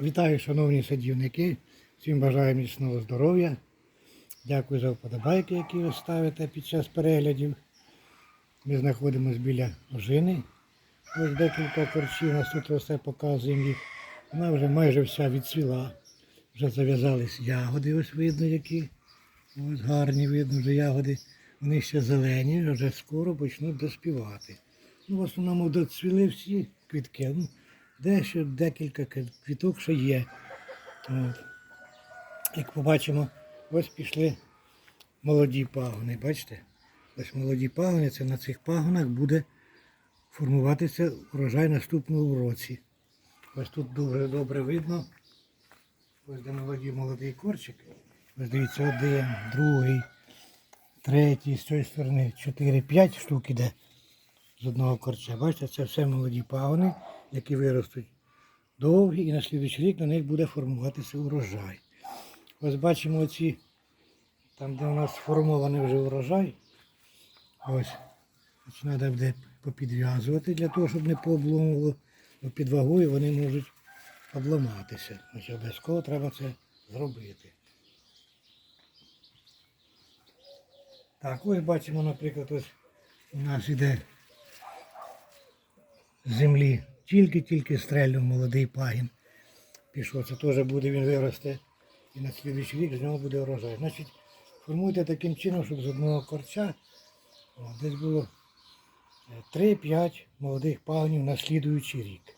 Вітаю, шановні садівники. Всім бажаю міцного здоров'я. Дякую за вподобайки, які ви ставите під час переглядів. Ми знаходимося біля ожини. Ось декілька корчів, нас тут росте, показуємо їх. Вона вже майже вся відцвіла. Вже зав'язались ягоди, ось видно які. Ось гарні видно вже ягоди. Вони ще зелені, вже скоро почнуть доспівати. Ну, в основному доцвіли всі квітки. Ну, дещо декілька квіток ще є. От. Як побачимо, ось пішли молоді пагони. Бачите? Ось молоді пагони, це на цих пагонах буде формуватися урожай наступного році. Ось тут дуже добре видно. Ось де молоді молодий корчик. Ось дивіться, один, другий, третій, з цієї сторони 4-5 штук іде з одного корча. Бачите, це все молоді пагони, які виростуть довгі, і на слідуючий рік на них буде формуватися урожай. Ось бачимо оці, там, де у нас сформований вже урожай. Ось. Ось треба буде попідв'язувати для того, щоб не пообломувало. Бо під вагою вони можуть обламатися. Ось обов'язково треба це зробити. Так, ось бачимо, наприклад, ось у нас іде землі. Тільки-тільки стрельнув молодий пагін. Пішов. Це теж буде він виросте. І на слідуючий рік з нього буде урожай. Значить, формуйте таким чином, щоб з одного корча о, десь було е, 3-5 молодих пагонів на слідуючий рік.